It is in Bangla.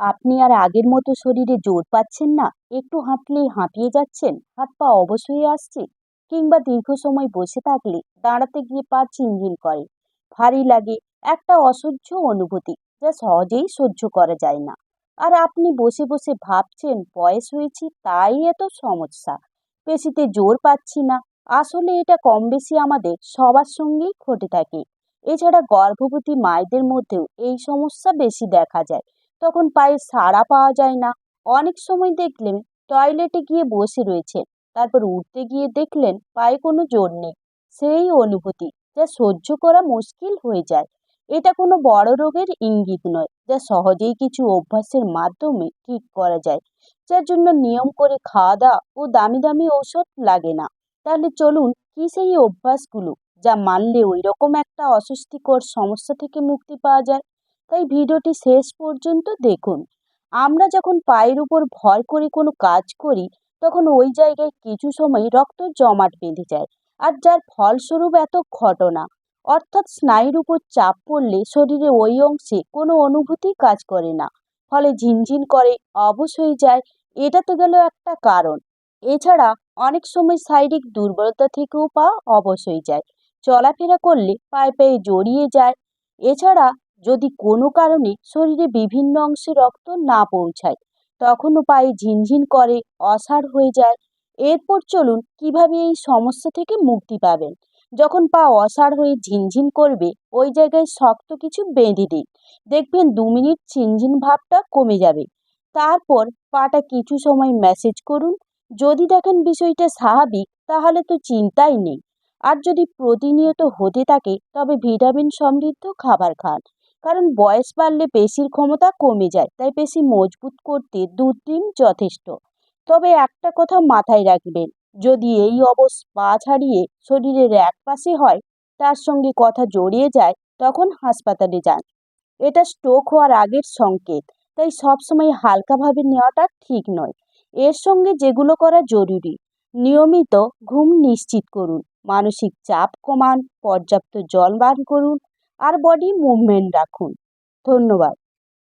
আপনি আর আগের মতো শরীরে জোর পাচ্ছেন না, একটু হাঁটলেই হাঁপিয়ে যাচ্ছেন, হাত পা অবশ হয়ে আসছে, কিংবা দীর্ঘ সময় বসে থাকলে দাঁড়াতে গিয়ে পা ঝিনঝিন করে। ভারী লাগে একটা অসহ্য অনুভূতি যা সহজেই সহ্য করা যায় না। আর আপনি বসে বসে ভাবছেন, বয়স হয়েছে, তাই এত সমস্যা। পেশিতে জোর পাচ্ছি না, আসলে এটা কম বেশি আমাদের সবার সঙ্গেই ঘটে থাকে। এছাড়া গর্ভবতী মায়েদের মধ্যেও এই সমস্যা বেশি দেখা যায়। তখন পায়ে সাড়া পাওয়া যায় না। অনেক সময় দেখলেন টয়লেটে গিয়ে বসে রয়েছেন তারপর উঠতে গিয়ে দেখলেন পায়ে কোনো জোর নেই। সেই অনুভূতি যা সহ্য করা মুশকিল হয়ে যায়। এটা কোনো বড় রোগের ইঙ্গিত নয়, যা সহজেই কিছু অভ্যাসের মাধ্যমে ঠিক করা যায়, যার জন্য নিয়ম করে খাওয়া দাওয়া ও দামি দামি ঔষধ লাগে না। তাহলে চলুন, কি সেই অভ্যাসগুলো যা মানলে ওই রকম একটা অস্বস্তিকর সমস্যা থেকে মুক্তি পাওয়া যায়? তাই ভিডিওটি শেষ পর্যন্ত দেখুন। আমরা যখন পায়ের উপর ভর করে কোনো কাজ করি, তখন ওই জায়গায় কিছু সময় রক্ত জমাট বেঁধে যায়, আর যার ফলস্বরূপ এত ঘটনা। অর্থাৎ স্নায়ুর উপর চাপ পড়লে শরীরে ওই অংশে কোনো অনুভূতি কাজ করে না, ফলে ঝিনঝিন করে, অবশ হয়ে যায় এটা তো গেল একটা কারণ। এছাড়া অনেক সময় শারীরিক দুর্বলতা থেকেও পা অবশ হয়ে যায়, চলাফেরা করলে পায়ে পায়ে জড়িয়ে যায়। এছাড়া যদি কোনো কারণে শরীরে বিভিন্ন অংশে রক্ত না পৌঁছায়, তখনও পায়ে ঝিনঝিন করে, অসাড় হয়ে যায়। এরপর চলুন কীভাবে এই সমস্যা থেকে মুক্তি পাবেন। যখন পা অসাড় হয়ে ঝিনঝিন করবে, ওই জায়গায় শক্ত কিছু বেঁধে দিন। দেখবেন দু মিনিট ঝিনঝিন ভাবটা কমে যাবে। তারপর পাটা কিছু সময় ম্যাসেজ করুন। যদি দেখেন বিষয়টা স্বাভাবিক, তাহলে তো চিন্তাই নেই। আর যদি প্রতিনিয়ত হতে থাকে, তবে ভিটামিন সমৃদ্ধ খাবার খান। কারণ বয়স বাড়লে পেশির ক্ষমতা কমে যায়, তাই পেশি মজবুত করতে দুধ ডিম যথেষ্ট। তবে একটা কথা মাথায় রাখবেন, যদি এই অবস পা ছাড়িয়ে শরীরের এক পাশে হয়, তার সঙ্গে কথা জড়িয়ে যায়, তখন হাসপাতালে যান। এটা স্ট্রোক হওয়ার আগের সংকেত, তাই সবসময় হালকাভাবে নেওয়াটা ঠিক নয়। এর সঙ্গে যেগুলো করা জরুরি, নিয়মিত ঘুম নিশ্চিত করুন, মানসিক চাপ কমান, পর্যাপ্ত জল পান করুন আর বডি মুভমেন্ট রাখুন। ধন্যবাদ।